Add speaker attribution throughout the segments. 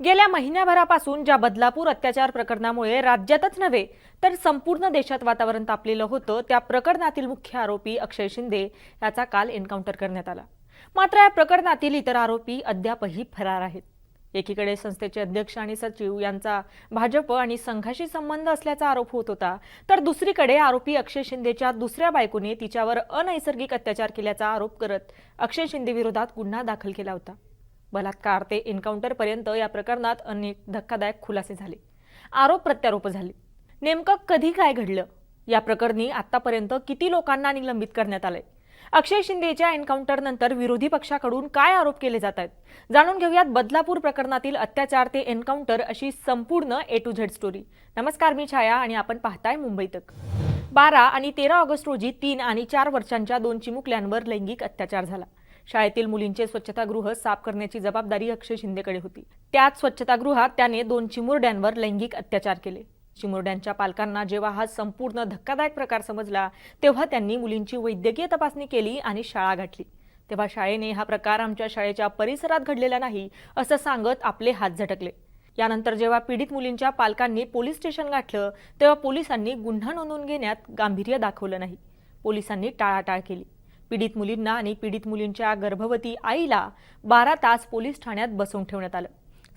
Speaker 1: गेल्या महिन्याभरापासून ज्या बदलापूर अत्याचार प्रकरणामुळे राज्यातच नव्हे तर संपूर्ण देशात वातावरण तापलेलं होतं त्या प्रकरणातील मुख्य आरोपी अक्षय शिंदे याचा काल एन्काउंटर करण्यात आला. मात्र या प्रकरणातील इतर आरोपी अद्यापही फरार आहेत. एकीकडे संस्थेचे अध्यक्ष आणि सचिव यांचा भाजप आणि संघाशी संबंध असल्याचा आरोप होत होता तर दुसरीकडे आरोपी अक्षय शिंदेच्या दुसऱ्या बायकोने तिच्यावर अनैसर्गिक अत्याचार केल्याचा आरोप करत अक्षय शिंदे विरोधात गुन्हा दाखल केला होता. बलात्कार ते एन्काउंटरपर्यंत या प्रकरणात अनेक धक्कादायक खुलासे झाले. आरोप प्रत्यारोप झाले. नेमकं कधी काय घडलं? या प्रकरणी आतापर्यंत किती लोकांना निलंबित करण्यात आलंय? अक्षय शिंदेच्या एन्काउंटरनंतर विरोधी पक्षाकडून काय आरोप केले जात आहेत? जाणून घेऊयात बदलापूर प्रकरणातील अत्याचार ते एन्काउंटर अशी संपूर्ण ए टू झेड स्टोरी नमस्कार मी छाया आणि आपण पाहताय मुंबई तक. बारा आणि तेरा ऑगस्ट रोजी तीन आणि चार वर्षांच्या दोन चिमुकल्यांवर लैंगिक अत्याचार झाला. शाळेतील मुलींचे स्वच्छतागृह साफ करण्याची जबाबदारी अक्षय शिंदेकडे होती. त्याच स्वच्छतागृहात त्याने दोन चिमुरड्यांवर लैंगिक अत्याचार केले. चिमुरड्यांच्या पालकांना जेव्हा हा संपूर्ण धक्कादायक प्रकार समजला तेव्हा त्यांनी मुलींची वैद्यकीय तपासणी केली आणि शाळा गाठली. तेव्हा शाळेने हा प्रकार आमच्या शाळेच्या परिसरात घडलेला नाही असं सांगत आपले हात झटकले. यानंतर जेव्हा पीडित मुलींच्या पालकांनी पोलीस स्टेशन गाठलं तेव्हा पोलिसांनी गुन्हा नोंदवून घेण्यात गांभीर्य दाखवलं नाही. पोलिसांनी टाळाटाळ केली. पीडित मुलींना आणि पीडित मुलींच्या गर्भवती आईला बारा तास पोलीस ठाण्यात बसवून ठेवण्यात आलं.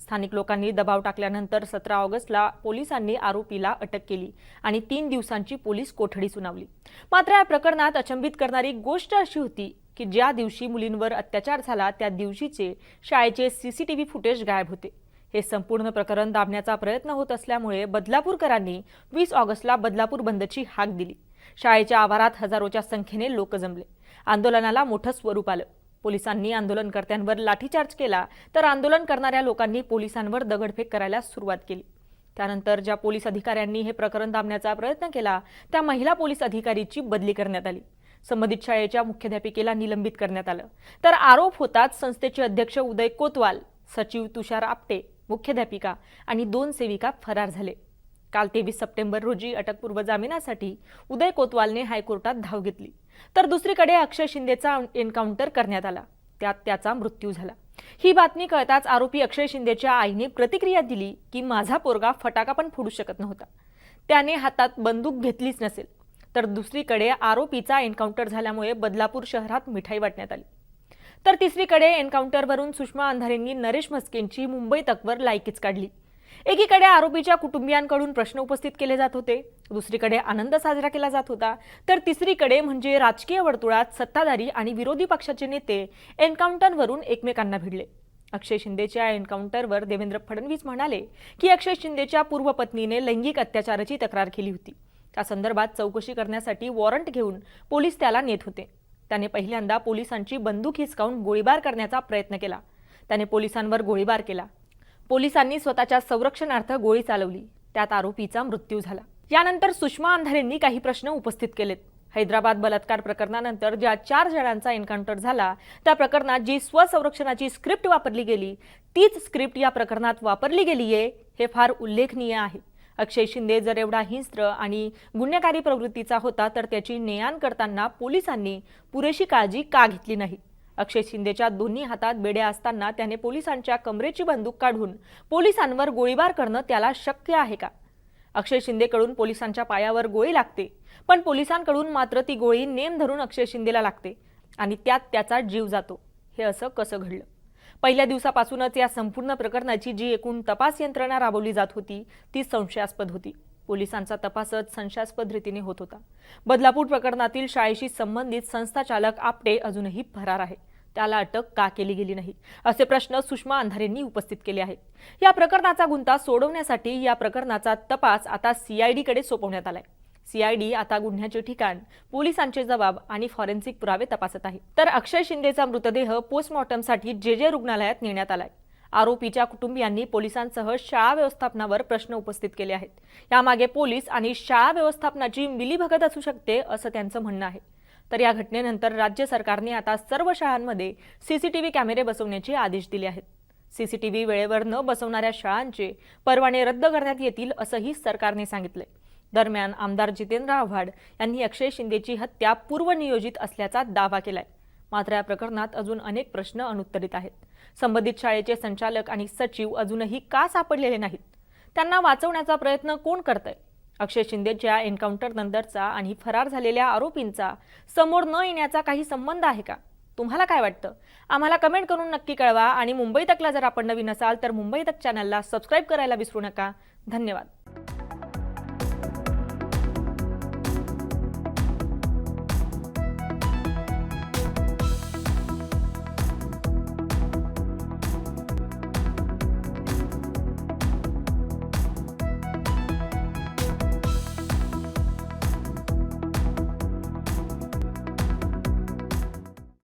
Speaker 1: स्थानिक लोकांनी दबाव टाकल्यानंतर सतरा ऑगस्टला पोलिसांनी आरोपीला अटक केली आणि तीन दिवसांची पोलीस कोठडी सुनावली. मात्र या प्रकरणात अचंबित करणारी गोष्ट अशी होती की ज्या दिवशी मुलींवर अत्याचार झाला त्या दिवशीचे शाळेचे सीसीटीव्ही फुटेज गायब होते. हे संपूर्ण प्रकरण दाबण्याचा प्रयत्न होत असल्यामुळे बदलापूरकरांनी वीस ऑगस्टला बदलापूर बंदची हाक दिली. शाळेच्या आवारात हजारोच्या संख्येने लोक जमले. आंदोलनाला मोठं स्वरूप आलं. पोलिसांनी आंदोलनकर्त्यांवर लाठीचार्ज केला तर आंदोलन करणाऱ्या लोकांनी पोलिसांवर दगडफेक करायला सुरुवात केली. त्यानंतर ज्या पोलीस अधिकाऱ्यांनी हे प्रकरण दाबण्याचा प्रयत्न केला त्या महिला पोलीस अधिकारीची बदली करण्यात आली. संबंधित शाळेच्या मुख्याध्यापिकेला निलंबित करण्यात आलं. तर आरोप होताच संस्थेचे अध्यक्ष उदय कोतवाल सचिव तुषार आपटे मुख्याध्यापिका आणि दोन सेविका फरार झाले. काल तेवीस सप्टेंबर रोजी अटकपूर्व जामिनासाठी उदय कोतवालने हायकोर्टात धाव घेतली. तर दुसरीकडे अक्षय शिंदेचा एन्काउंटर करण्यात आला. त्यात त्याचा मृत्यू झाला. ही बातमी कळताच आरोपी अक्षय शिंदेच्या आईने प्रतिक्रिया दिली की माझा पोरगा फटाका पण फोडू शकत नव्हता. त्याने हातात बंदूक घेतलीच नसेल. तर दुसरीकडे आरोपीचा एन्काउंटर झाल्यामुळे बदलापूर शहरात मिठाई वाटण्यात आली. तर तिसरीकडे एन्काउंटरवरून सुषमा अंधारेंनी नरेश म्हस्केंची मुंबई तकवर लायकीच काढली. एकीकडे आरोपीच्या कुटुंबियांकडून प्रश्न उपस्थित केले जात होते दुसरीकडे आनंद साजरा केला जात होता. तर तिसरीकडे म्हणजे राजकीय वर्तुळात सत्ताधारी आणि विरोधी पक्षाचे नेते एन्काउंटरवरून एकमेकांना भिडले. अक्षय शिंदेच्या एन्काउंटरवर देवेंद्र फडणवीस म्हणाले की अक्षय शिंदेच्या पूर्व पत्नीने लैंगिक अत्याचाराची तक्रार केली होती. त्या संदर्भात चौकशी करण्यासाठी वॉरंट घेऊन पोलीस त्याला नेत होते. त्याने पहिल्यांदा पोलिसांची बंदूक हिसकावून गोळीबार करण्याचा प्रयत्न केला. त्याने पोलिसांवर गोळीबार केला. पोलिसांनी स्वतःच्या संरक्षणार्थ गोळी चालवली. त्यात आरोपीचा मृत्यू झाला. यानंतर सुषमा अंधारेंनी काही प्रश्न उपस्थित केलेत. हैदराबाद बलात्कार प्रकरणानंतर ज्या चार जणांचा एन्काउंटर झाला त्या प्रकरणात जी स्वसंरक्षणाची स्क्रिप्ट वापरली गेली तीच स्क्रिप्ट या प्रकरणात वापरली गेली आहे हे फार उल्लेखनीय आहे. अक्षय शिंदे जर एवढा हिंस्त्र आणि गुन्हेगारी प्रवृत्तीचा होता तर त्याची ने करताना पोलिसांनी पुरेशी काळजी का घेतली नाही? अक्षय शिंदेच्या दोन्ही हातात बेड्या असताना त्याने पोलिसांच्या कमरेची बंदूक काढून पोलिसांवर गोळीबार करणं त्याला शक्य आहे का? अक्षय शिंदेकडून पोलिसांच्या पायावर गोळी लागते पण पोलिसांकडून मात्र ती गोळी नेम धरून अक्षय शिंदेला लागते आणि त्यात त्याचा जीव जातो. हे असं कसं घडलं? पहिल्या दिवसापासूनच या संपूर्ण प्रकरणाची जी एकूण तपास यंत्रणा राबवली जात होती ती संशयास्पद होती. पोलिसांचा तपासच संशयास्पद रीतीने होत होता. बदलापूर प्रकरणातील शाळेशी संबंधित संस्थाचालक आपटे अजूनही फरार आहे. त्याला अटक का केली गेली नाही? असे प्रश्न सुषमा अंधारेंनी उपस्थित केले आहेत. या प्रकरणाचा गुंता सोडवण्यासाठी या प्रकरणाचा तपास आता सीआयडीकडे सोपवण्यात आलाय. सीआयडी आता गुन्ह्याचे ठिकाण पोलिसांचे जबाब आणि फॉरेन्सिक पुरावे तपासत आहे. तर अक्षय शिंदेचा मृतदेह पोस्टमॉर्टमसाठी जे जे रुग्णालयात नेण्यात आलाय. आरोपीच्या कुटुंबियांनी पोलिसांसह शाळा व्यवस्थापनावर प्रश्न उपस्थित केले आहेत. यामागे पोलीस आणि शाळा व्यवस्थापनाची मिलीभगत असू शकते असं त्यांचं म्हणणं आहे. तर या घटनेनंतर राज्य सरकारने आता सर्व शाळांमध्ये सीसीटीव्ही कॅमेरे बसवण्याचे आदेश दिले आहेत. सीसीटीव्ही वेळेवर न बसवणाऱ्या शाळांचे परवाने रद्द करण्यात येतील असंही सरकारने सांगितले दरम्यान आमदार जितेंद्र आव्हाड यांनी अक्षय शिंदेची हत्या पूर्वनियोजित असल्याचा दावा केलाय. मात्र या प्रकरणात अजून अनेक प्रश्न अनुत्तरित आहेत. संबंधित शाळेचे संचालक आणि सचिव अजूनही का सापडलेले नाहीत? त्यांना वाचवण्याचा प्रयत्न कोण करतंय? अक्षय शिंदेच्या एन्काउंटर नंतरचा आणि फरार झालेल्या आरोपींचा समोर न येण्याचा काही संबंध आहे का? तुम्हाला काय वाटतं? आम्हाला कमेंट करून नक्की कळवा आणि मुंबई तकला जर आपण नवीन असाल तर मुंबई तक चॅनलला सबस्क्राईब करायला विसरू नका. धन्यवाद.